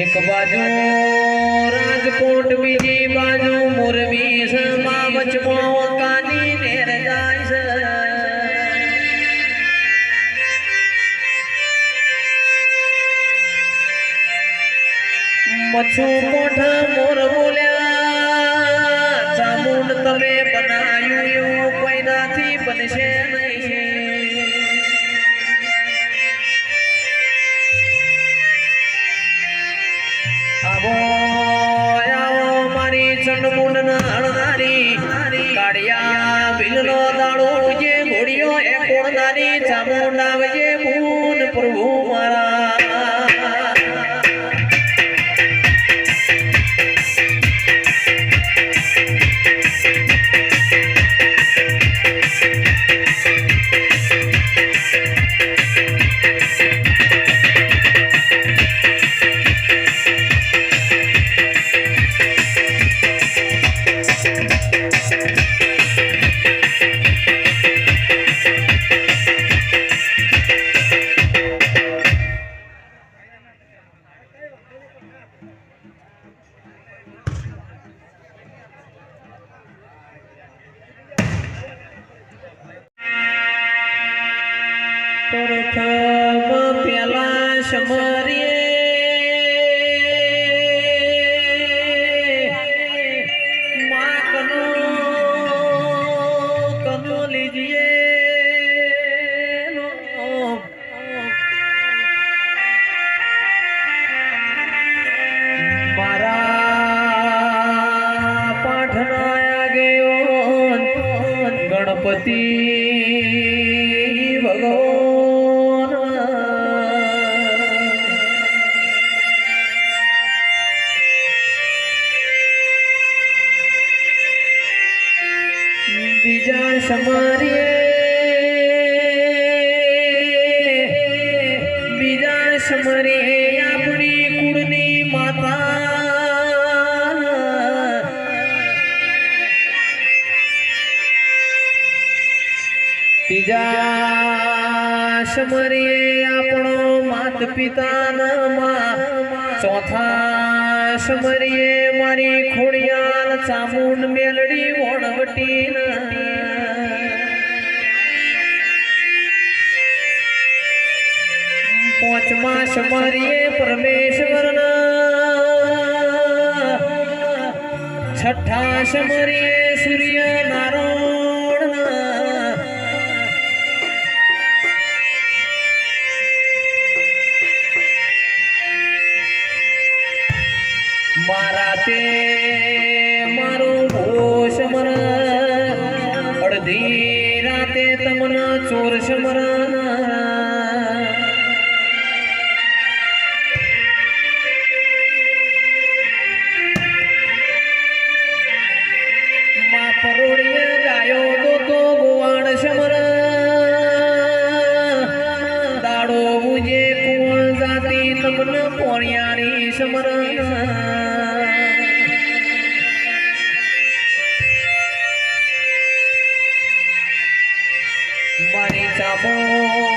એક બાજુ રાજકોટ, બીજી બાજુ મોરબી સમા વચમાં કાની નેર જાય છે. મચ્છુ કોઠા મોર બોલ્યા ચામુંડ તમે બનાયું એવું કોઈનાથી બનશે નહીં. એ કોણનારી ચામુંડા વજે મૂન પ્રભુ મારા પ્રથમ પેલા સમરીએ ગણપતિ બીજા સમારીએ. બીજા સમરીએ આપણી કુળની માતા. ત્રીજા સમરીએ આપણો માત પિતાના માં. ચોથા સમરીએ મારી ખોડિયાલ ચામુંડ મેલડી વણવટી પાંચમા સમરીએ પરમેશ્વરના છઠ્ઠા સમરીએ સૂર્ય નારાયણના મારા તે મારું ઘોષ મર. અડધી રાતે તમના ચોર સમરણ પોણિયારી સમરણ મારી ચામો